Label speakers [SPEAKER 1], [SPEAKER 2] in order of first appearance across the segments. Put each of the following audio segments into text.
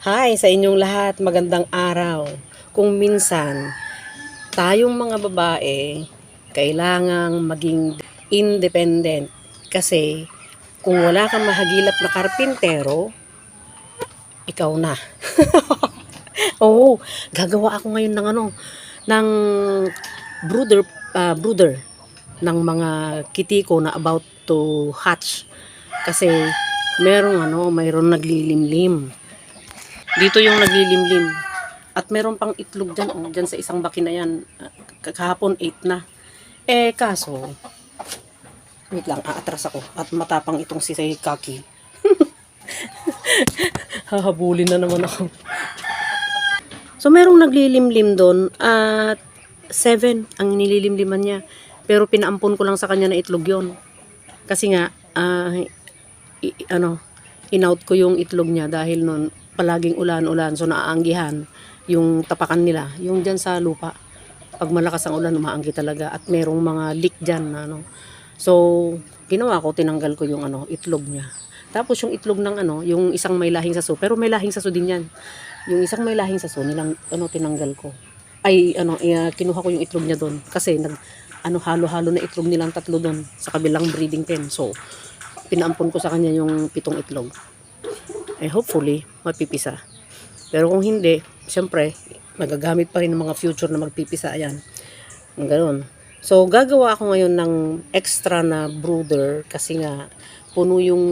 [SPEAKER 1] Hi sa inyong lahat, magandang araw. Kung minsan, tayong mga babae, kailangang maging independent. Kasi, kung wala kang mahagilap na karpintero, ikaw na. Oo, gagawa ako ngayon ng ano, ng brooder, ah, brooder ng mga kitiko na about to hatch. Kasi, merong ano, mayroon naglilimlim. Dito yung naglilimlim. At meron pang itlog dyan, oh, dyan sa isang baki na yan. Ah, Kahapon 8 na. Eh, kaso, wait lang, aatras ako. At matapang itong si Kaki. Hahabulin na naman ako. So, merong naglilimlim doon at 7 ang nililimliman niya. Pero pinaampon ko lang sa kanya na itlog yon Kasi nga, ah, i- ano, in-out ko yung itlog niya dahil noon palaging ulan-ulan so naaanggihan yung tapakan nila. Yung dyan sa lupa pag malakas ang ulan umaanggi talaga at merong mga leak dyan na ano. So ginawa ko tinanggal ko yung ano itlog niya. Tapos yung itlog ng ano yung isang may lahing saso pero may lahing saso din yan. Yung isang may lahing saso nilang ano tinanggal ko. Ay ano eh, kinuha ko yung itlog niya doon kasi nag ano halo-halo na itlog nilang tatlo doon sa kabilang breeding pen. So pinaampon ko sa kanya yung pitong itlog eh hopefully mapipisa. Pero kung hindi, siyempre, magagamit pa rin ng mga future na magpipisa yan. Ang Ganun. So, gagawa ako ngayon ng extra na brooder kasi nga puno yung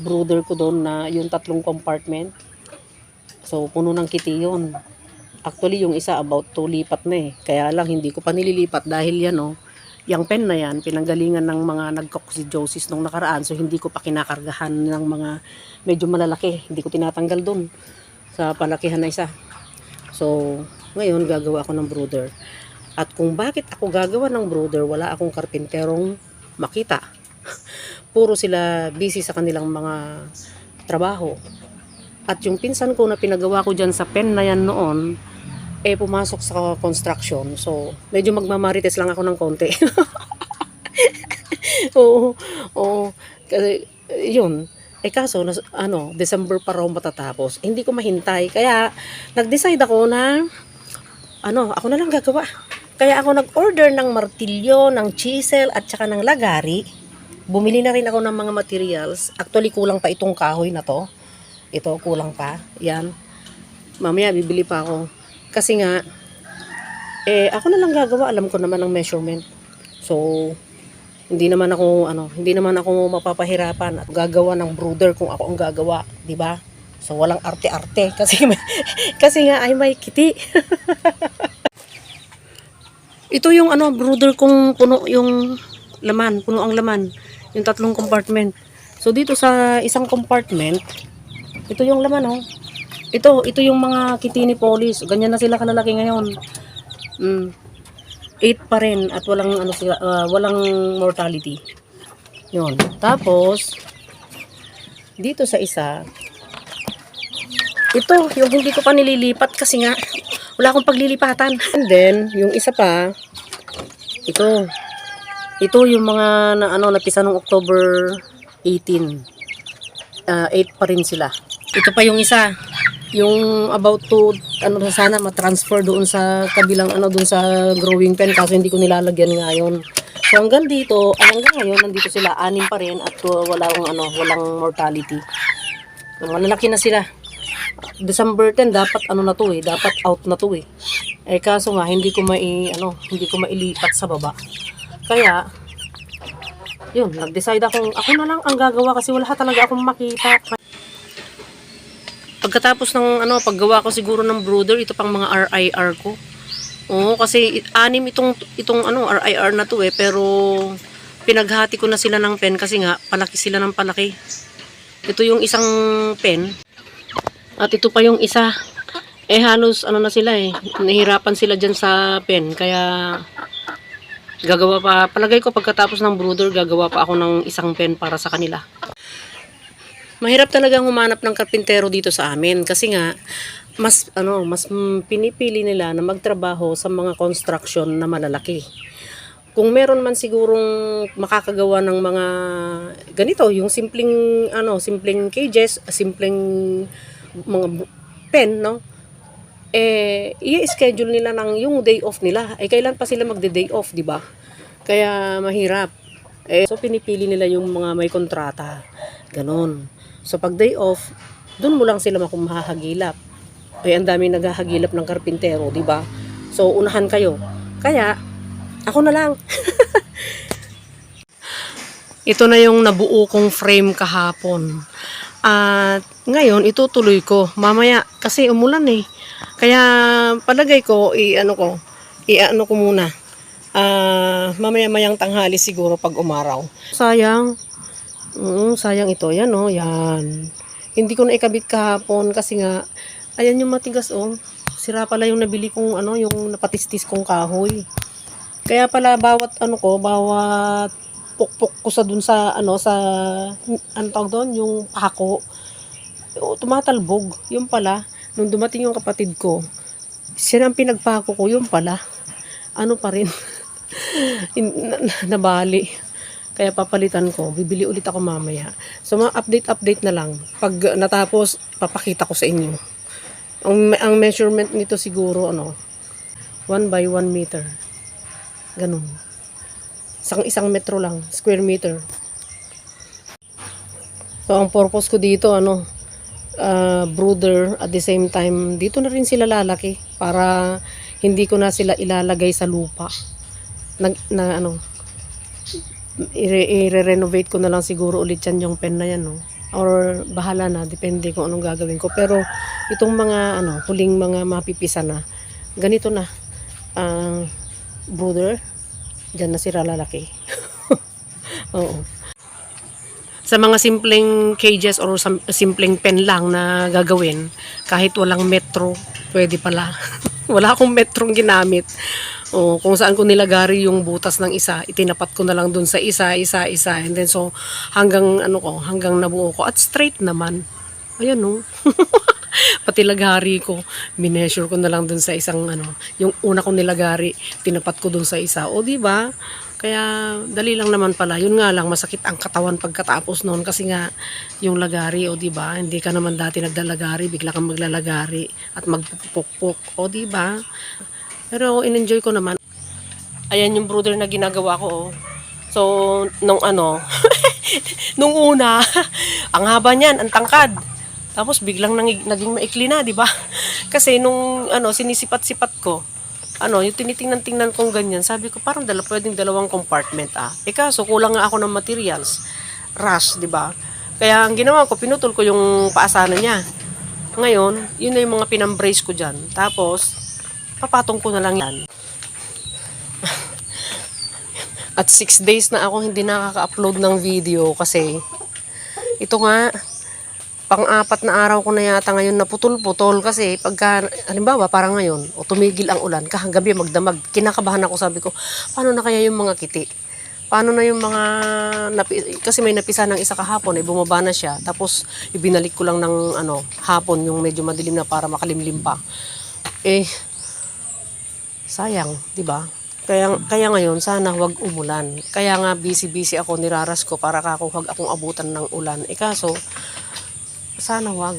[SPEAKER 1] brooder ko doon na yung tatlong compartment. So, puno ng kitty yun. Actually, yung isa about to lipat na eh. Kaya lang, hindi ko pa nililipat dahil yan oh, yung pen na yan, pinanggalingan ng mga nagcoccidiosis nung nakaraan. So, hindi ko pa kinakargahan ng mga medyo malalaki. Hindi ko tinatanggal doon sa palakihan na isa. So, ngayon gagawa ako ng brooder. At kung bakit ako gagawa ng brooder, wala akong karpinterong makita. Puro sila busy sa kanilang mga trabaho. At yung pinsan ko na pinagawa ko dyan sa pen na yan noon, eh pumasok sa construction. So, medyo magmamarites lang ako ng konti. oo, oo. Kasi, yun. Eh kaso, nas, ano, December pa raw matatapos. Eh, hindi ko mahintay. Kaya, nag-decide ako na, ano, ako na lang gagawa. Kaya ako nag-order ng martilyo, ng chisel, at saka ng lagari. Bumili na rin ako ng mga materials. Actually, kulang pa itong kahoy na to. Ito, kulang pa. Yan. Mamaya, bibili pa ako. Kasi nga, eh, ako na lang gagawa. Alam ko naman ang measurement. So, hindi naman ako, ano, hindi naman ako mapapahirapan at gagawa ng brooder kung ako ang gagawa. di ba So, walang arte-arte. Kasi, kasi nga, ay may kiti. Ito yung, ano, brooder kung puno yung laman. Puno ang laman. Yung tatlong compartment. So, dito sa isang compartment, ito yung laman, oh. Ito, ito yung mga kitini police. Ganyan na sila kalalaki ngayon. Mm. 8 pa rin at walang ano sila, ah, walang mortality. 'Yon. Tapos dito sa isa ito, yung hindi ko pa nililipat kasi nga wala akong paglilipatan. And then, yung isa pa ito. Ito yung mga na, ano napisa nung October 18. Ah, 8 pa rin sila. Ito pa yung isa yung about to ano na sana ma-transfer doon sa kabilang ano doon sa growing pen kaso hindi ko nilalagyan ngayon. So hanggang dito, ay hanggang ngayon nandito sila anim pa rin at uh, walang ano, walang mortality. Malalaki na sila. December 10 dapat ano na to eh, dapat out na to eh. Eh kaso nga hindi ko mai ano, hindi ko mailipat sa baba. Kaya yun, nag-decide akong ako na lang ang gagawa kasi wala talaga akong makita. Pagkatapos ng ano, paggawa ko siguro ng brooder, ito pang mga RIR ko. Oo, kasi anim itong itong ano RIR na to eh, pero pinaghati ko na sila ng pen kasi nga palaki sila ng palaki. Ito yung isang pen. At ito pa yung isa. Eh halos ano na sila eh, nahirapan sila diyan sa pen kaya gagawa pa palagay ko pagkatapos ng brooder gagawa pa ako ng isang pen para sa kanila. Mahirap talagang humanap ng karpintero dito sa amin kasi nga mas ano, mas mm, pinipili nila na magtrabaho sa mga construction na malalaki. Kung meron man sigurong makakagawa ng mga ganito, yung simpleng ano, simpleng cages, simpleng mga pen, no? Eh, i-schedule nila ng yung day off nila. Eh, kailan pa sila magde-day off, di ba? Kaya mahirap. Eh, so pinipili nila yung mga may kontrata. Ganon. So pag day off, dun mo lang sila makumahagilap. Eh, ang dami naghahagilap ng karpintero, di ba? So, unahan kayo. Kaya, ako na lang. Ito na yung nabuo kong frame kahapon. At ngayon, itutuloy ko. Mamaya, kasi umulan eh. Kaya palagay ko, i-ano ko, i-ano ko muna. Ah, mamaya mayang tanghali siguro pag umaraw. Sayang. Mm, sayang ito. Yan oh, yan. Hindi ko na ikabit kahapon kasi nga, ayan yung matigas oh. Sira pala yung nabili kong ano, yung napatistis kong kahoy. Kaya pala bawat ano ko, bawat pukpok ko sa dun sa ano sa ano tawag doon, yung pako. o, Tumatalbog. Yung pala, nung dumating yung kapatid ko, siya ang pinagpako ko, yung pala. Ano pa rin. In- na- na- nabali. Kaya papalitan ko. Bibili ulit ako mamaya. So, mga update-update na lang. Pag natapos, papakita ko sa inyo. Ang, ang measurement nito siguro, ano, 1 by 1 meter. Ganun. Isang isang metro lang, square meter. So, ang purpose ko dito, ano, uh, brooder, at the same time, dito na rin sila lalaki para hindi ko na sila ilalagay sa lupa. Nag, na, ano, i-renovate ko na lang siguro ulit yan yung pen na yan, no? Or bahala na, depende kung anong gagawin ko. Pero itong mga, ano, huling mga mapipisa na, ganito na. Ang brother, dyan na sila lalaki. Oo. Sa mga simpleng cages or simpleng pen lang na gagawin, kahit walang metro, pwede pala. Wala akong metrong ginamit. O kung saan ko nilagari yung butas ng isa, itinapat ko na lang dun sa isa, isa, isa. And then so hanggang ano ko, hanggang nabuo ko at straight naman. Ayan no. Pati lagari ko, mineasure ko na lang dun sa isang ano, yung una kong nilagari, tinapat ko dun sa isa. O di ba? Kaya dali lang naman pala. Yun nga lang masakit ang katawan pagkatapos noon kasi nga yung lagari o di ba? Hindi ka naman dati naglalagari, bigla kang maglalagari at magpupukpok. O di ba? Pero in-enjoy ko naman. Ayan yung brother na ginagawa ko. Oh. So, nung ano, nung una, ang haba niyan, ang tangkad. Tapos biglang nang, naging maikli na, di ba? Kasi nung ano, sinisipat-sipat ko, ano, yung tinitingnan-tingnan kong ganyan, sabi ko parang dala, pwedeng dalawang compartment ah. Eh kaso, kulang nga ako ng materials. Rush, di ba? Kaya ang ginawa ko, pinutol ko yung paasanan niya. Ngayon, yun na yung mga pinambrace ko dyan. Tapos, papatong ko na lang yan. At 6 days na ako hindi nakaka-upload ng video kasi ito nga, pang-apat na araw ko na yata ngayon na putol-putol kasi pagka, halimbawa parang ngayon, o tumigil ang ulan, kahagabi magdamag, kinakabahan ako sabi ko, paano na kaya yung mga kiti? Paano na yung mga, kasi may napisa ng isa kahapon, eh, bumaba na siya, tapos ibinalik ko lang ng ano, hapon, yung medyo madilim na para makalimlim pa. Eh, sayang, di ba? Kaya, kaya ngayon, sana wag umulan. Kaya nga busy-busy ako, niraras ko para kako wag akong abutan ng ulan. Eh kaso, sana wag.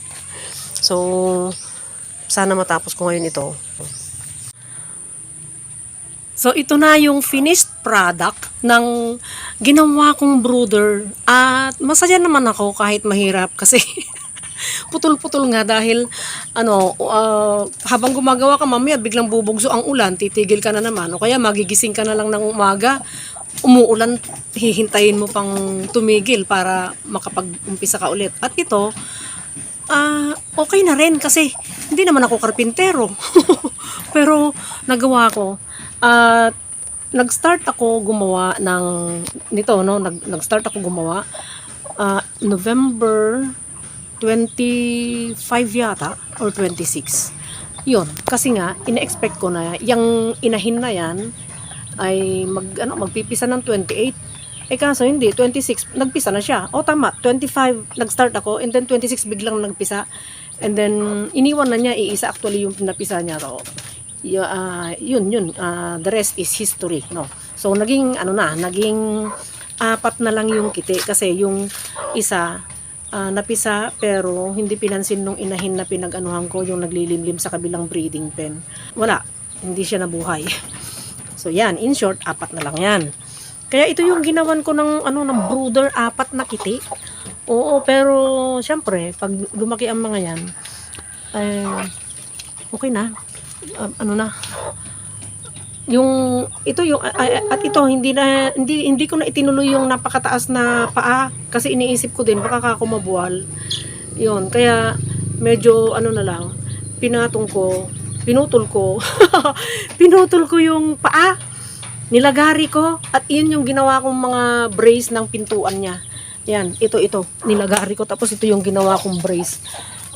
[SPEAKER 1] so, sana matapos ko ngayon ito. So, ito na yung finished product ng ginawa kong brooder. At masaya naman ako kahit mahirap kasi putol-putol nga dahil ano, ah, habang gumagawa ka mamaya biglang bubugso ang ulan, titigil ka na naman. O kaya magigising ka na lang ng umaga, umuulan, hihintayin mo pang tumigil para makapag-umpisa ka ulit. At ito, ah okay na rin kasi hindi naman ako karpintero. Pero nagawa ko. At nag-start ako gumawa ng nito no, nag nag-start ako gumawa ah, November 25 yata or 26. Yun, kasi nga ina-expect ko na yung inahin na yan ay mag ano magpipisa ng 28 eh kaso hindi, 26, nagpisa na siya. O tama, 25, nag-start ako, and then 26 biglang nagpisa. And then, iniwan na niya, iisa actually yung pinapisa niya. So, y- ah, yun, yun, ah, the rest is history, no? So, naging, ano na, naging apat na lang yung kiti kasi yung isa, ah, napisa pero hindi pinansin nung inahin na pinag-anuhan ko yung naglilimlim sa kabilang breeding pen. Wala, hindi siya nabuhay. So yan, in short, apat na lang yan. Kaya ito yung ginawan ko ng ano ng brooder, apat na kiti. Oo, pero syempre, pag lumaki ang mga yan, eh, okay na. Um, ano na, yung ito yung at ito hindi na hindi hindi ko na itinuloy yung napakataas na paa kasi iniisip ko din baka ako mabuwal. Yun, kaya medyo ano na lang pinatong ko, pinutol ko. pinutol ko yung paa. Nilagari ko at yun yung ginawa kong mga brace ng pintuan niya. Yan, ito ito, nilagari ko tapos ito yung ginawa kong brace.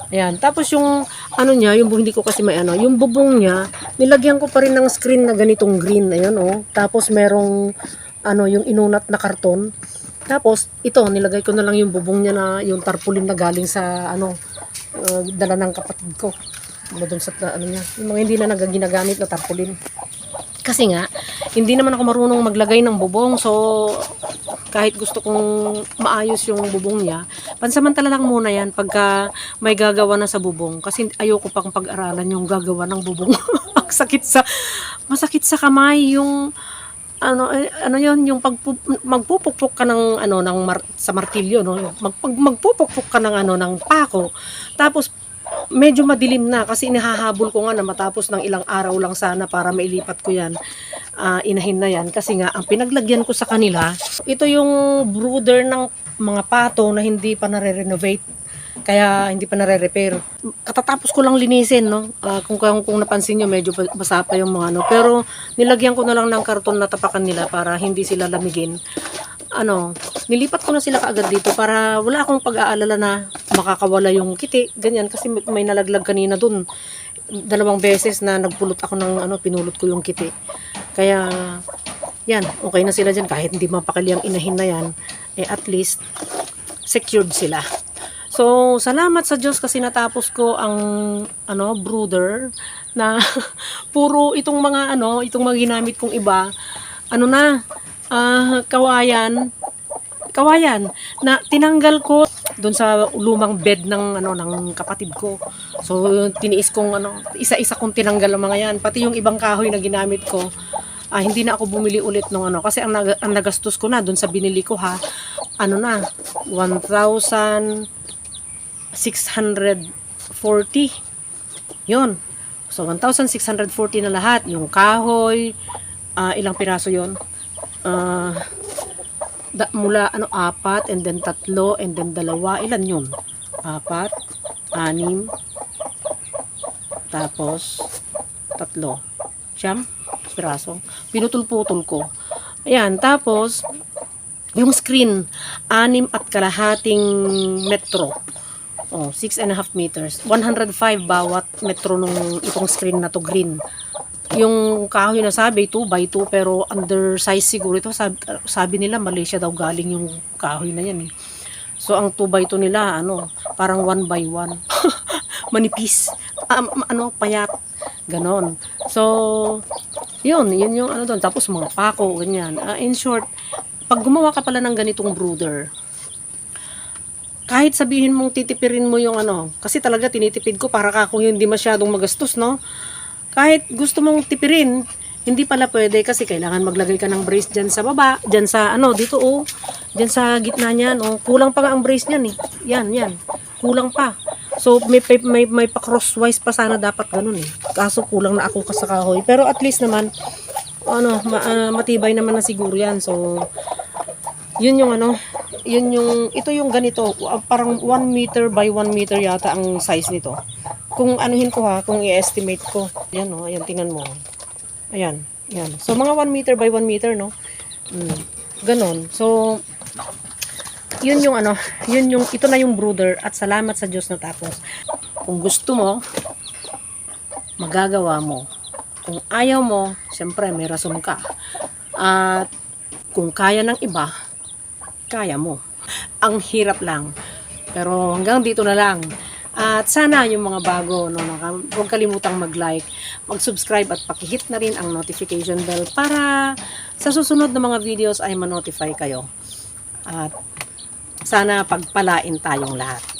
[SPEAKER 1] Ayan. Tapos yung ano niya, yung hindi ko kasi may ano, yung bubong niya, nilagyan ko pa rin ng screen na ganitong green. Ayan oh. Tapos merong ano, yung inunat na karton. Tapos ito, nilagay ko na lang yung bubong niya na yung tarpaulin na galing sa ano, uh, dala ng kapatid ko. Ano dun sa ano niya, yung mga hindi na nagaginagamit na tarpaulin. Kasi nga, hindi naman ako marunong maglagay ng bubong. So, kahit gusto kong maayos yung bubong niya, pansamantala lang muna yan pagka may gagawa na sa bubong. Kasi ayoko pang pag-aralan yung gagawa ng bubong. Sakit sa, masakit sa kamay yung, ano ano yon yung pag magpupukpok ka ng ano ng mar, sa martilyo no mag, magpupukpok ka ng ano ng pako tapos medyo madilim na kasi inihahabol ko nga na matapos ng ilang araw lang sana para mailipat ko yan. Ah, inahin na yan kasi nga ang pinaglagyan ko sa kanila, ito yung brooder ng mga pato na hindi pa nare-renovate. Kaya hindi pa nare-repair. Katatapos ko lang linisin, no? Ah, kung, kung, kung napansin nyo, medyo ba- basa pa yung mga ano. Pero nilagyan ko na lang ng karton na tapakan nila para hindi sila lamigin ano, nilipat ko na sila kaagad dito para wala akong pag-aalala na makakawala yung kiti, ganyan kasi may, nalaglag kanina dun. Dalawang beses na nagpulot ako ng ano, pinulot ko yung kiti. Kaya yan, okay na sila dyan kahit hindi mapakali ang inahin na yan, eh at least secured sila. So, salamat sa Diyos kasi natapos ko ang ano, brooder na puro itong mga ano, itong mga ginamit kong iba. Ano na, ah, kawayan, kawayan na tinanggal ko doon sa lumang bed ng ano ng kapatid ko. So tiniis kong ano, isa-isa kong tinanggal ang mga yan, pati yung ibang kahoy na ginamit ko. Ah, hindi na ako bumili ulit ng ano kasi ang, nag- ang nagastos ko na doon sa binili ko ha. Ano na, 1,640. Yun. So 1,640 na lahat, yung kahoy, ah, ilang piraso 'yon? Ah, da, mula ano apat and then tatlo and then dalawa ilan yun? Apat anim tapos tatlo. Siyam piraso. Pinutol-putol ko. Ayan tapos yung screen anim at kalahating metro. Oh, six and a half meters. 105 bawat metro nung itong screen na to green yung kahoy na sabi 2 by 2 pero undersize siguro ito sabi, sabi nila Malaysia daw galing yung kahoy na yan eh. So ang 2 by 2 nila ano parang 1 by 1 manipis um, ano payat ganon. So yun yun yung ano doon tapos mga pako ganyan. Ah, in short pag gumawa ka pala ng ganitong brooder kahit sabihin mong titipirin mo yung ano, kasi talaga tinitipid ko para ka kung hindi masyadong magastos, no? Kahit gusto mong tipirin, hindi pala pwede kasi kailangan maglagay ka ng brace dyan sa baba, dyan sa ano, dito oh, dyan sa gitna niyan, oh, kulang pa nga ang brace niyan eh. Yan, yan. Kulang pa. So may may may, may pa sana dapat ganun eh. Kaso kulang na ako sa kahoy. Pero at least naman ano, ma- ah, matibay naman na siguro yan. So yun yung ano, yun yung, ito yung ganito, uh, parang 1 meter by 1 meter yata ang size nito. Kung anuhin ko ha, kung i-estimate ko, yan o, ayan, tingnan mo. Ayan, yan. So, mga 1 meter by 1 meter, no? Mm, ganon. So, yun yung ano, yun yung, ito na yung brooder at salamat sa Diyos na tapos. Kung gusto mo, magagawa mo. Kung ayaw mo, siyempre may rason ka. At kung kaya ng iba, kaya mo. Ang hirap lang. Pero hanggang dito na lang. At sana yung mga bago, no, huwag kalimutang mag-like, mag-subscribe at pakihit na rin ang notification bell para sa susunod na mga videos ay ma-notify kayo. At Sana pagpalain tayong lahat.